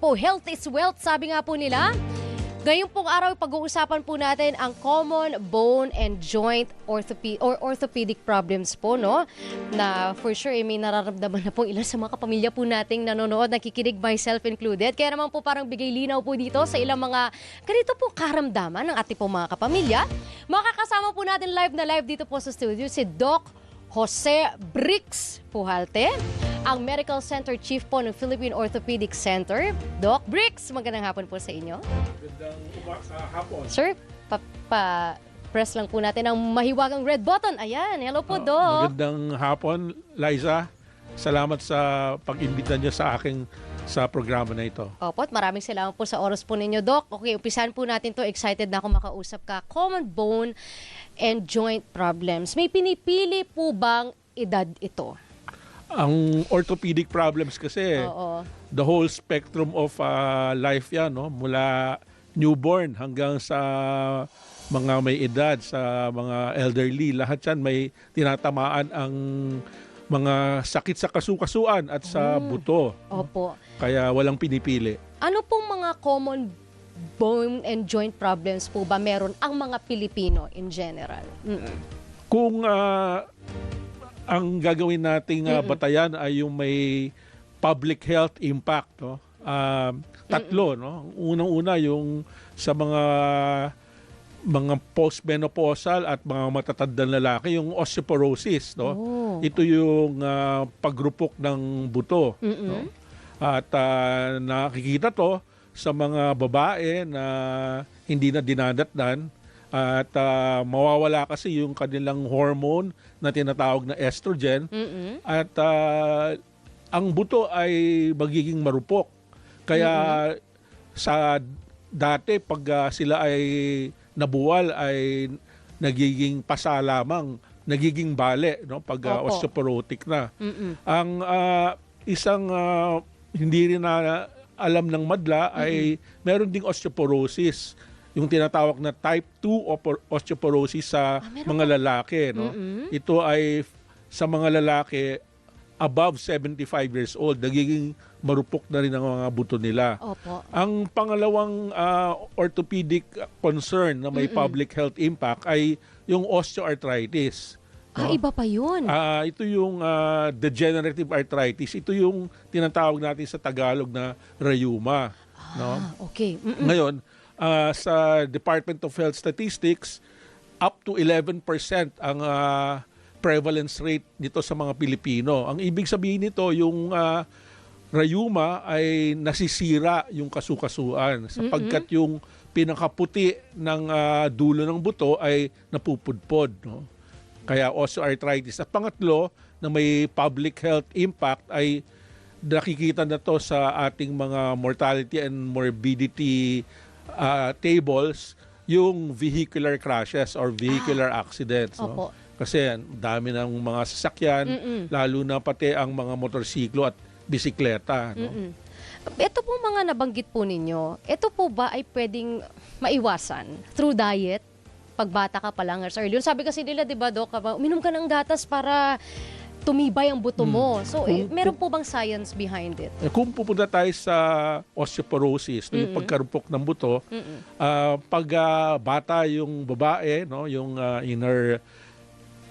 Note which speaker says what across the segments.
Speaker 1: po, health is wealth, sabi nga po nila. Ngayong pong araw, pag-uusapan po natin ang common bone and joint orthope- or orthopedic problems po, no? Na for sure, eh, may nararamdaman na po ilan sa mga kapamilya po nating nanonood, nakikinig myself included. Kaya naman po parang bigay linaw po dito sa ilang mga ganito po karamdaman ng ating po mga kapamilya. Makakasama po natin live na live dito po sa studio si Doc Jose Brix Puhalte, ang Medical Center Chief po ng Philippine Orthopedic Center. Doc Brix, magandang hapon po sa inyo.
Speaker 2: Magandang sa hapon.
Speaker 1: Sir, pa, pa- press lang po natin ang mahiwagang red button. Ayan, hello po,
Speaker 2: Ah,
Speaker 1: Doc.
Speaker 2: Magandang hapon, Liza. Salamat sa pag-imbita niyo sa aking sa programa na ito.
Speaker 1: Opo, at maraming salamat po sa oras po ninyo, Doc. Okay, umpisahan po natin to. Excited na ako makausap ka. Common bone and joint problems. May pinipili po bang edad ito?
Speaker 2: Ang orthopedic problems kasi,
Speaker 1: Oo.
Speaker 2: the whole spectrum of uh, life yan, no? mula newborn hanggang sa mga may edad, sa mga elderly, lahat yan may tinatamaan ang mga sakit sa kasukasuan at sa buto.
Speaker 1: Opo.
Speaker 2: Kaya walang pinipili.
Speaker 1: Ano pong mga common bone and joint problems po ba meron ang mga Pilipino in general? Mm-mm.
Speaker 2: kung ah, ang gagawin nating ah, batayan ay yung may public health impact no? Ah, tatlo no? Unang-una yung sa mga mga postmenopausal at mga matatandang lalaki yung osteoporosis no?
Speaker 1: Oh.
Speaker 2: ito yung ah, pagrupok ng buto no? at ah, nakikita to sa mga babae na hindi na dinadatnan at ah, mawawala kasi yung kanilang hormone na tinatawag na estrogen
Speaker 1: Mm-mm.
Speaker 2: at ah, ang buto ay magiging marupok. Kaya sa dati pag ah, sila ay nabuwal ay nagiging pasa lamang, nagiging bale no pag
Speaker 1: Opo.
Speaker 2: osteoporotic na.
Speaker 1: Mm-mm.
Speaker 2: Ang ah, isang ah, hindi rin na alam ng madla ay meron ding osteoporosis. Yung tinatawag na type 2 opo- osteoporosis sa
Speaker 1: Ah,
Speaker 2: mga lalaki. No?
Speaker 1: Mm-mm.
Speaker 2: Ito ay sa mga lalaki above 75 years old. Nagiging marupok na rin ang mga buto nila.
Speaker 1: Opo.
Speaker 2: Ang pangalawang ah, orthopedic concern na may public health impact ay yung osteoarthritis.
Speaker 1: Ah,
Speaker 2: no?
Speaker 1: iba pa yun.
Speaker 2: Ah, ito yung ah, degenerative arthritis. Ito yung tinatawag natin sa Tagalog na rheuma. no?
Speaker 1: Ah, okay. Mm-mm.
Speaker 2: Ngayon, ah, sa Department of Health Statistics, up to 11% ang ah, prevalence rate nito sa mga Pilipino. Ang ibig sabihin nito, yung ah, rheuma ay nasisira yung kasukasuan sapagkat yung pinakaputi ng ah, dulo ng buto ay napupudpod. No? Kaya osteoarthritis. At pangatlo, na may public health impact ay nakikita na to sa ating mga mortality and morbidity ah, tables, yung vehicular crashes or vehicular accidents.
Speaker 1: Opo.
Speaker 2: No? Kasi dami ng mga sasakyan,
Speaker 1: Mm-mm.
Speaker 2: lalo na pati ang mga motorsiklo at bisikleta. No?
Speaker 1: Mm-mm. Ito po mga nabanggit po ninyo, ito po ba ay pwedeng maiwasan through diet? Pagbata ka pa lang as early. Sabi kasi nila, di ba, Dok, uminom ka ng gatas para tumibay ang buto mo. So, eh, meron po bang science behind it?
Speaker 2: Eh, Kung pupunta tayo sa osteoporosis, no, yung pagkarupok ng buto, ah, pag ah, bata yung babae, no, yung ah, in her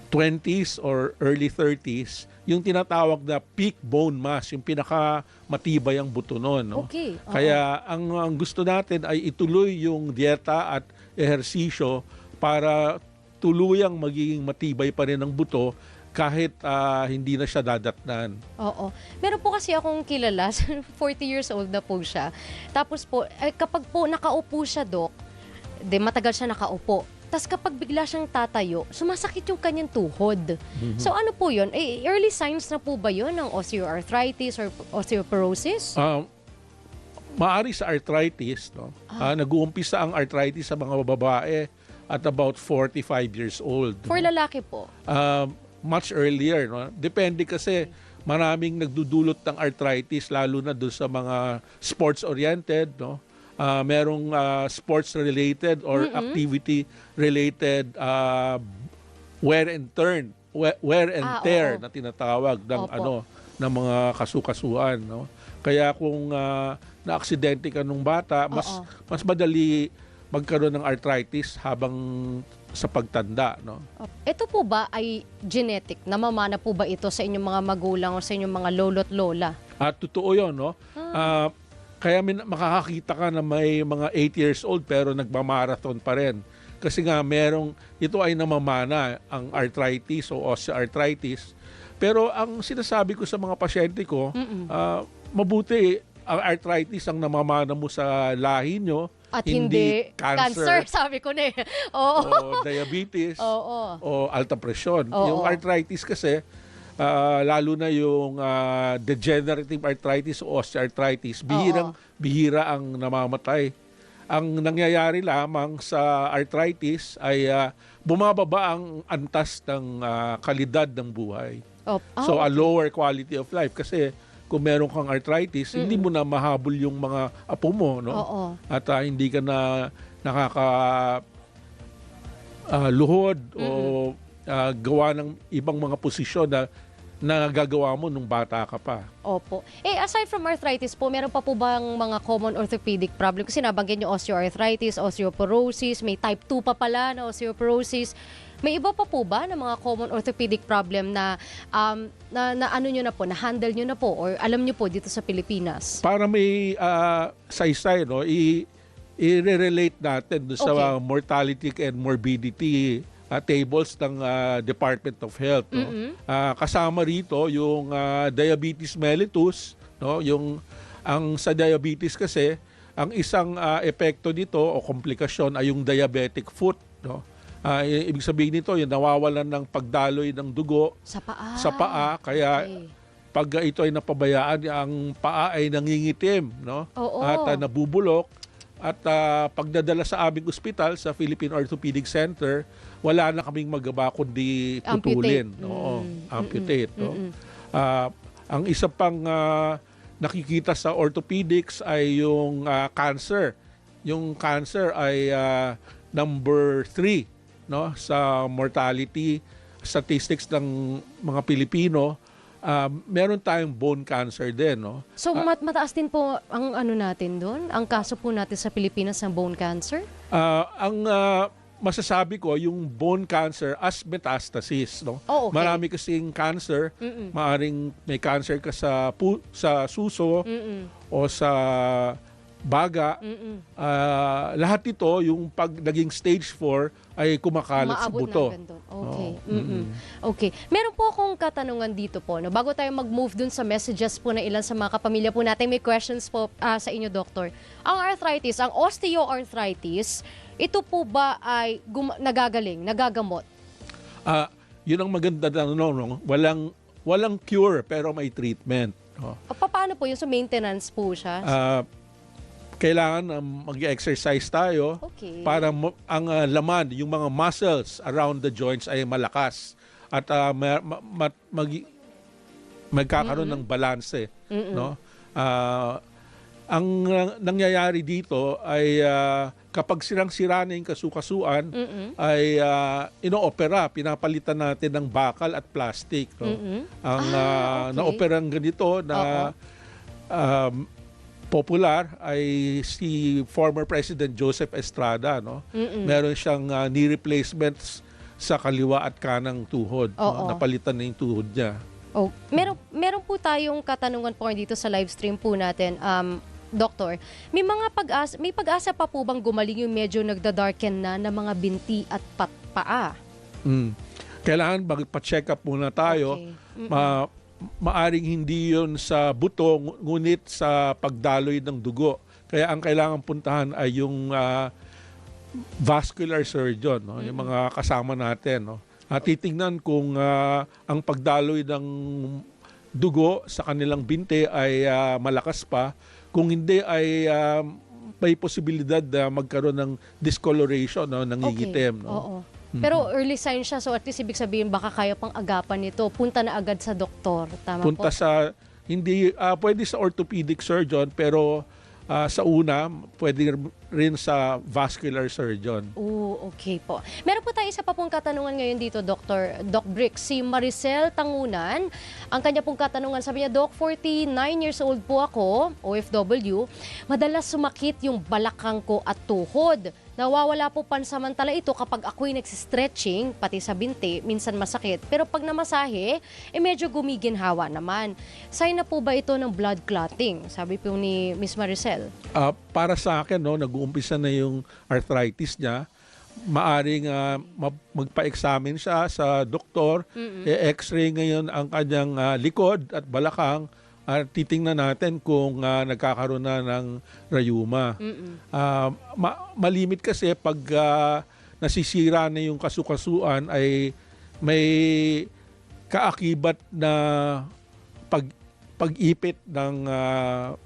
Speaker 2: 20s or early 30s, yung tinatawag na peak bone mass, yung pinaka matibay ang buto noon, no?
Speaker 1: Okay. oo.
Speaker 2: Kaya ang, ang gusto natin ay ituloy yung dieta at ehersisyo para tuluyang magiging matibay pa rin ang buto kahit ah, hindi na siya dadatnan.
Speaker 1: Oo. Meron po kasi akong kilala, 40 years old na po siya. Tapos po, eh, kapag po nakaupo siya, Dok, de matagal siya nakaupo. Tapos kapag bigla siyang tatayo, sumasakit yung kanyang tuhod. So ano po yun? Eh, early signs na po ba yun ng osteoarthritis or osteoporosis?
Speaker 2: Um, maari sa arthritis, no? Ah, nag-uumpisa ang arthritis sa mga babae at about 45 years old.
Speaker 1: For lalaki po.
Speaker 2: Um, much earlier, no? Depende kasi maraming nagdudulot ng arthritis lalo na doon sa mga sports oriented, no? Ah, merong ah, sports related or activity related ah, wear and turn, we- wear and
Speaker 1: Ah,
Speaker 2: tear
Speaker 1: oo.
Speaker 2: na tinatawag ng
Speaker 1: Opo.
Speaker 2: ano ng mga kasukasuan, no? Kaya kung ah, na-aksidente ka nung bata, mas
Speaker 1: Oo.
Speaker 2: mas madali magkaroon ng arthritis habang sa pagtanda, no?
Speaker 1: Ito po ba ay genetic? Namamana po ba ito sa inyong mga magulang o sa inyong mga lolo't lola?
Speaker 2: At totoo 'yon, no? Ah, kaya min- makakakita ka na may mga 8 years old pero nagmamarathon pa rin. Kasi nga merong ito ay namamana ang arthritis o osteoarthritis. Pero ang sinasabi ko sa mga pasyente ko, ah, mabuti ang arthritis ang namamana mo sa lahi nyo,
Speaker 1: At hindi,
Speaker 2: cancer,
Speaker 1: sabi ko na eh. Oo.
Speaker 2: o diabetes
Speaker 1: Oo.
Speaker 2: o alta presyon.
Speaker 1: Oo.
Speaker 2: Yung arthritis kasi, ah, lalo na yung ah, degenerative arthritis o osteoarthritis, bihirang bihira ang namamatay. Ang nangyayari lamang sa arthritis ay ah, bumababa ang antas ng ah, kalidad ng buhay.
Speaker 1: Oh, ah,
Speaker 2: So a lower quality of life kasi kung meron kang arthritis, hindi mo na mahabol yung mga apo mo, no?
Speaker 1: Oo.
Speaker 2: At ah, hindi ka na nakaka ah, luhod o ah, gawa ng ibang mga posisyon na nagagawa mo nung bata ka pa.
Speaker 1: Opo. Eh, aside from arthritis po, meron pa po bang mga common orthopedic problem? Kasi nabanggit nyo osteoarthritis, osteoporosis, may type 2 pa pala na osteoporosis. May iba pa po ba na mga common orthopedic problem na, um, na, na ano nyo na po, na handle nyo na po, or alam nyo po dito sa Pilipinas?
Speaker 2: Para may ah, saysay, no, i- i-relate natin sa
Speaker 1: Okay.
Speaker 2: ah, mortality and morbidity ah, tables ng ah, Department of Health. No? Ah, kasama rito yung ah, diabetes mellitus, no? yung ang sa diabetes kasi ang isang ah, epekto nito o komplikasyon ay yung diabetic foot, no? I- ibig sabihin nito, yung nawawalan ng pagdaloy ng dugo
Speaker 1: Sa paa.
Speaker 2: sa paa kaya
Speaker 1: Okay.
Speaker 2: pag uh, ito ay napabayaan, ang paa ay nangingitim, no?
Speaker 1: Oo.
Speaker 2: At uh, nabubulok. At uh, pagdadala sa aming ospital, sa Philippine Orthopedic Center, wala na kaming magawa kundi putulin.
Speaker 1: Amputate.
Speaker 2: Oo,
Speaker 1: Mm,
Speaker 2: amputate. no?
Speaker 1: mm-mm.
Speaker 2: Ah, ang isa pang ah, nakikita sa orthopedics ay yung ah, cancer. Yung cancer ay ah, number three no, sa mortality statistics ng mga Pilipino. Ah, meron tayong bone cancer din. No?
Speaker 1: So, mat- mataas din po ang ano natin doon? Ang kaso po natin sa Pilipinas ng bone cancer?
Speaker 2: Ah, ang ah, masasabi ko, yung bone cancer as metastasis. No?
Speaker 1: Oh, okay.
Speaker 2: Marami kasing cancer.
Speaker 1: Mm-mm.
Speaker 2: Maaring may cancer ka sa, pu- sa suso
Speaker 1: Mm-mm.
Speaker 2: o sa baga.
Speaker 1: Mm-mm.
Speaker 2: Ah, lahat ito, yung pag naging stage 4, ay kumakalat sa buto.
Speaker 1: ng. Okay.
Speaker 2: Oo.
Speaker 1: Mm-mm. Okay. Meron po akong katanungan dito po. No? Bago tayo mag-move dun sa messages po na ilan sa mga kapamilya po natin, may questions po ah, sa inyo, Doktor. Ang arthritis, ang osteoarthritis, ito po ba ay gum- nagagaling, nagagamot?
Speaker 2: Ah, yun ang maganda na no, no? Walang, walang cure pero may treatment. no?
Speaker 1: O, pa- paano po yun? So, maintenance po siya?
Speaker 2: Ah, kailangan na mag-exercise tayo
Speaker 1: okay.
Speaker 2: para ang ah, laman, yung mga muscles around the joints ay malakas at ah, ma- ma- ma- mag- magkakaroon ng balanse,
Speaker 1: Mm-mm.
Speaker 2: no? Ah, ang nangyayari dito ay ah, kapag sirang-sira na yung kasukasuan,
Speaker 1: Mm-mm.
Speaker 2: ay ah, inoopera, pinapalitan natin ng bakal at plastic. No?
Speaker 1: Mm-mm.
Speaker 2: Ang
Speaker 1: Ah,
Speaker 2: ah,
Speaker 1: okay.
Speaker 2: naoperang ganito na um, popular ay si former President Joseph Estrada. No?
Speaker 1: Mm-mm.
Speaker 2: Meron siyang ah, knee replacements sa kaliwa at kanang tuhod.
Speaker 1: Oo.
Speaker 2: No? Napalitan na yung tuhod niya.
Speaker 1: Oh, meron meron po tayong katanungan po dito sa live stream po natin. Um, Doktor, may mga pag-asa, may pag-asa pa po bang gumaling yung medyo nagda-darken na ng mga binti at patpaa?
Speaker 2: Mm. Kailangan magpa-check up muna tayo.
Speaker 1: Okay.
Speaker 2: Ma maaring hindi yon sa buto ngu- ngunit sa pagdaloy ng dugo. Kaya ang kailangan puntahan ay yung ah, vascular surgeon, no? yung mga kasama natin. No? At titingnan kung ah, ang pagdaloy ng dugo sa kanilang binte ay ah, malakas pa. Kung hindi ay ah, may posibilidad na magkaroon ng discoloration, no? nangingitim. No?
Speaker 1: Oo. Pero early sign siya, so at least ibig sabihin baka kaya pang agapan nito. Punta na agad sa doktor. Tama
Speaker 2: punta
Speaker 1: po?
Speaker 2: sa hindi ah, pwede sa orthopedic surgeon pero ah, sa una, pwede rin sa vascular surgeon.
Speaker 1: Oo, okay po. Meron po tayo isa pa pong katanungan ngayon dito, Dr. Doc Brick. Si Maricel Tangunan, ang kanya pong katanungan, sabi niya, Doc, 49 years old po ako, OFW, madalas sumakit yung balakang ko at tuhod. Nawawala po pansamantala ito kapag ako'y nagsistretching, pati sa binti, minsan masakit. Pero pag namasahe, eh medyo gumiginhawa naman. Sign na po ba ito ng blood clotting? Sabi po ni Miss Maricel.
Speaker 2: Ah, para sa akin, no, nag-uumpisa na yung arthritis niya. Maaring ma- magpa-examine siya sa doktor. E-x-ray ngayon ang kanyang ah, likod at balakang. At titingnan natin kung ah, nagkakaroon na ng rayuma. Ah, ma- malimit kasi pag ah, nasisira na yung kasukasuan ay may kaakibat na pag pag-ipit ng ah,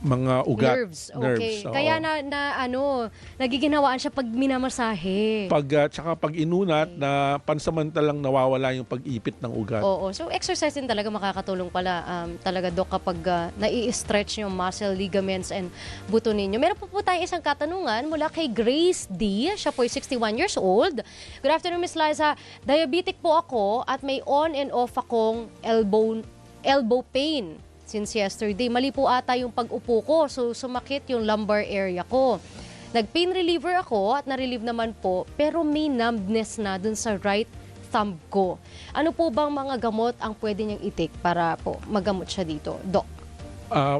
Speaker 2: mga ugat.
Speaker 1: Nerves, okay.
Speaker 2: oo.
Speaker 1: Kaya na, na ano, nagiginhawaan siya pag minamasahe.
Speaker 2: pag ah, tsaka pag inunat na pansamantalang nawawala yung pag-ipit ng ugat.
Speaker 1: Oo. So, exercise din talaga makakatulong pala um, talaga, Dok, kapag uh, nai-stretch yung muscle, ligaments, and buto ninyo. Meron po po tayo isang katanungan mula kay Grace D. Siya po ay 61 years old. Good afternoon, Miss Liza. Diabetic po ako at may on and off akong elbow, elbow pain since yesterday. Mali po ata yung pag-upo ko, so sumakit yung lumbar area ko. Nag-pain reliever ako at na-relieve naman po, pero may numbness na dun sa right thumb ko. Ano po bang mga gamot ang pwede niyang itik para po magamot siya dito? Doc.
Speaker 2: Ah,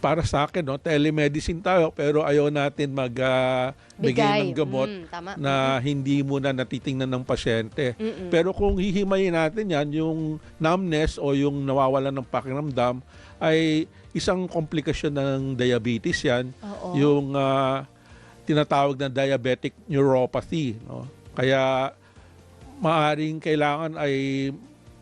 Speaker 2: para sa akin, no, telemedicine tayo pero ayaw natin magbigay ng gamot
Speaker 1: Mm, tama.
Speaker 2: na hindi muna natitingnan ng pasyente.
Speaker 1: Mm-mm.
Speaker 2: Pero kung hihimayin natin yan, yung numbness o yung nawawalan ng pakiramdam ay isang komplikasyon ng diabetes yan.
Speaker 1: Oo.
Speaker 2: Yung ah, tinatawag na diabetic neuropathy. No? Kaya maaring kailangan ay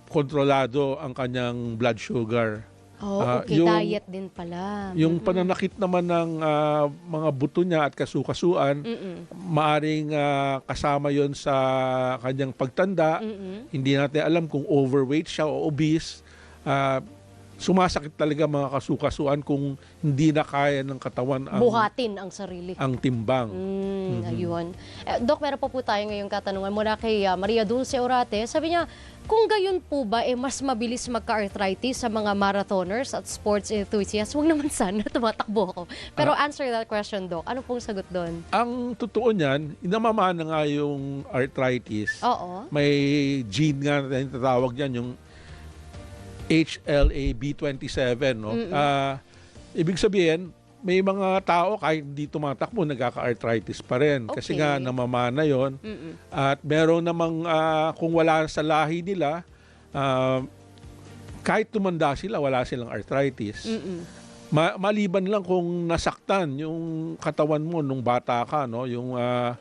Speaker 2: kontrolado ang kanyang blood sugar.
Speaker 1: Oh,
Speaker 2: Ah,
Speaker 1: okay.
Speaker 2: yung-
Speaker 1: Diet din pala.
Speaker 2: Yung pananakit naman ng ah, mga buto niya at kasukasuan,
Speaker 1: Mm-mm.
Speaker 2: maaring ah, kasama yon sa kanyang pagtanda.
Speaker 1: Mm-mm.
Speaker 2: Hindi natin alam kung overweight siya o obese. Ah, sumasakit talaga mga kasukasuan kung hindi na kaya ng katawan ang,
Speaker 1: Buhatin ang sarili.
Speaker 2: ang timbang.
Speaker 1: Mm, Ayun. Eh, Doc, meron pa po tayo ngayong katanungan mula kay ah, Maria Dulce Orate. Sabi niya, kung gayon po ba, eh, mas mabilis magka-arthritis sa mga marathoners at sports enthusiasts? Huwag naman sana, tumatakbo ako. Pero answer that question, Doc. Ano pong sagot doon?
Speaker 2: Ang totoo niyan, inamamana nga yung arthritis.
Speaker 1: Oo.
Speaker 2: May gene nga na tinatawag diyan yung HLA-B27 no. Ah, ibig sabihin may mga tao kahit hindi tumatakbo nagkaka-arthritis pa rin kasi
Speaker 1: Okay.
Speaker 2: nga namamana 'yon.
Speaker 1: Mm-mm.
Speaker 2: At meron namang ah, kung wala sa lahi nila ah, kahit tumanda sila wala silang arthritis.
Speaker 1: Mm-mm.
Speaker 2: Ma- maliban lang kung nasaktan yung katawan mo nung bata ka no yung ah,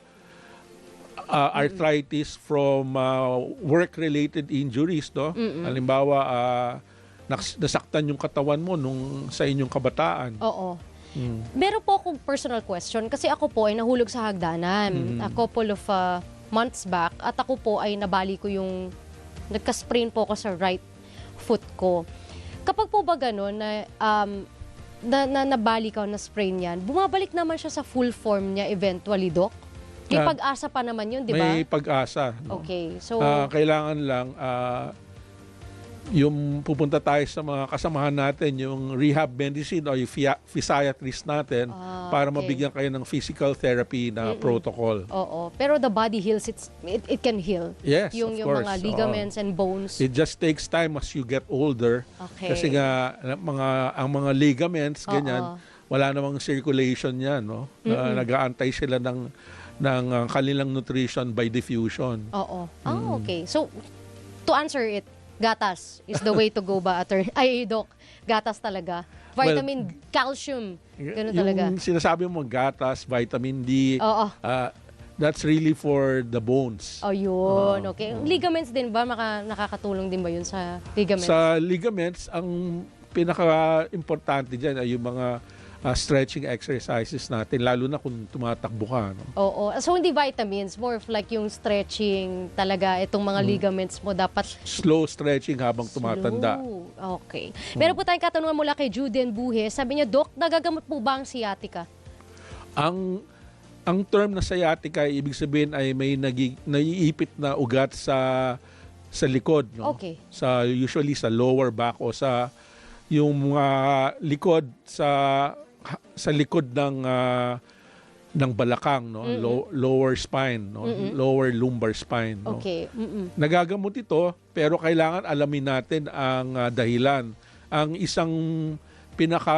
Speaker 2: ah, arthritis from ah, work-related injuries no
Speaker 1: Mm-mm.
Speaker 2: halimbawa nas- nasaktan yung katawan mo nung sa inyong kabataan
Speaker 1: Oo.
Speaker 2: Mm.
Speaker 1: Meron po akong personal question kasi ako po ay nahulog sa hagdanan a couple of uh, months back at ako po ay nabali ko yung nagka-sprain po ako sa right foot ko. Kapag po ba ganun na, um, na, na nabali ka na sprain yan, bumabalik naman siya sa full form niya eventually, Doc? May
Speaker 2: Ah,
Speaker 1: pag-asa pa naman yun, di ba?
Speaker 2: may pag-asa no?
Speaker 1: Okay, so...
Speaker 2: Ah, kailangan lang ah, yung pupunta tayo sa mga kasamahan natin, yung rehab medicine o yung physiatrist natin
Speaker 1: Ah,
Speaker 2: para
Speaker 1: okay.
Speaker 2: mabigyan kayo ng physical therapy na protocol.
Speaker 1: Oo, pero the body heals, it's, it, it can heal.
Speaker 2: Yes,
Speaker 1: yung,
Speaker 2: of
Speaker 1: yung
Speaker 2: course.
Speaker 1: mga
Speaker 2: Oo.
Speaker 1: ligaments and bones.
Speaker 2: It just takes time as you get older.
Speaker 1: Okay.
Speaker 2: Kasi nga mga ang mga ligaments
Speaker 1: Oo.
Speaker 2: ganyan, wala namang circulation 'yan, no? Uh, nag-aantay sila ng ng uh, kanilang nutrition by diffusion.
Speaker 1: Oo.
Speaker 2: Mm.
Speaker 1: Ah, okay. So, to answer it, gatas is the way to go ba, attorney? Ay, doc, gatas talaga. Vitamin, calcium, ganun
Speaker 2: yung
Speaker 1: talaga.
Speaker 2: sinasabi mo gatas, vitamin D,
Speaker 1: Oo.
Speaker 2: uh, that's really for the bones.
Speaker 1: Oh, yun. Okay. Ligaments din ba? Maka, nakakatulong din ba yun sa ligaments?
Speaker 2: Sa ligaments, ang pinaka-importante diyan ay yung mga uh, stretching exercises natin lalo na kung tumatakbo ka, no?
Speaker 1: Oo. So, hindi vitamins. More of like yung stretching talaga. Itong mga
Speaker 2: Mm.
Speaker 1: ligaments mo dapat
Speaker 2: Slow stretching habang tumatanda.
Speaker 1: slow. Okay. Meron po tayong katanungan mula kay Juden Buhe. Sabi niya, Dok, nagagamot po ba ang sciatica?
Speaker 2: Ang ang term na sciatica ibig sabihin ay may nagi, naiipit na ugat sa sa likod no.
Speaker 1: Okay.
Speaker 2: Sa usually sa lower back o sa yung mga likod sa sa likod ng ah, ng balakang no, Low- lower spine no, lower lumbar spine no.
Speaker 1: Okay. Mm-mm.
Speaker 2: Nagagamot ito pero kailangan alamin natin ang ah, dahilan. Ang isang pinaka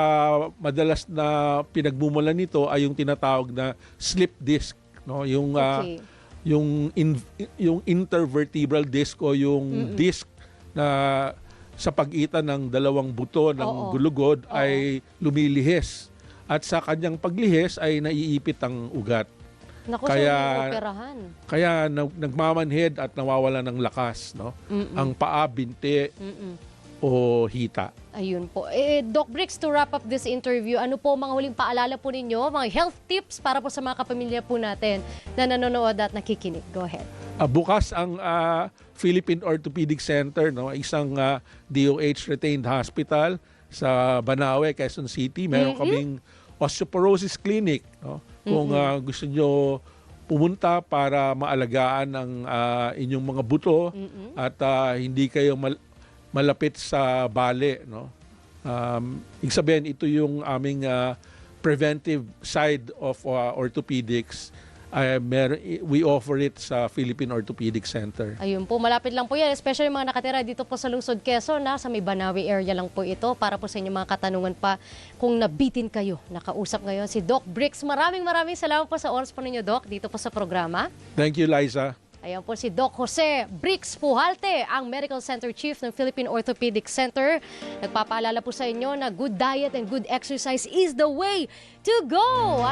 Speaker 2: madalas na pinagmumulan nito ay yung tinatawag na slip disc, no? Yung ah,
Speaker 1: Okay.
Speaker 2: yung in- yung intervertebral disc o yung disc na sa pagitan ng dalawang buto ng
Speaker 1: Oo.
Speaker 2: gulugod ay lumilihis. At sa kanyang paglihis ay naiipit ang ugat.
Speaker 1: Naku,
Speaker 2: Kaya-
Speaker 1: operahan.
Speaker 2: Kaya nag- nagmamanhid at nawawala ng lakas, no?
Speaker 1: Mm-mm.
Speaker 2: Ang paa, binti
Speaker 1: Mm-mm.
Speaker 2: o hita.
Speaker 1: Ayun po. Eh, Doc Bricks, to wrap up this interview, ano po mga huling paalala po ninyo, mga health tips para po sa mga kapamilya po natin na nanonood at nakikinig? Go ahead.
Speaker 2: Ah, bukas ang ah, Philippine Orthopedic Center, no, isang ah, DOH retained hospital sa Banawe, Quezon City. Meron kaming osteoporosis clinic, no. Kung ah, gusto nyo pumunta para maalagaan ang ah, inyong mga buto at ah, hindi kayo mal- malapit sa bale, no. Um, ibig sabihin, ito yung aming ah, preventive side of ah, orthopedics. Uh, mer- we offer it sa Philippine Orthopedic Center.
Speaker 1: Ayun po, malapit lang po yan. Especially mga nakatira dito po sa Lungsod Quezon, na sa may Banawi area lang po ito para po sa inyong mga katanungan pa kung nabitin kayo. Nakausap ngayon si Doc Bricks. Maraming maraming salamat po sa oras po ninyo, Doc, dito po sa programa.
Speaker 2: Thank you, Liza.
Speaker 1: Ayan po si Doc Jose Bricks Puhalte, ang Medical Center Chief ng Philippine Orthopedic Center. Nagpapaalala po sa inyo na good diet and good exercise is the way to go. At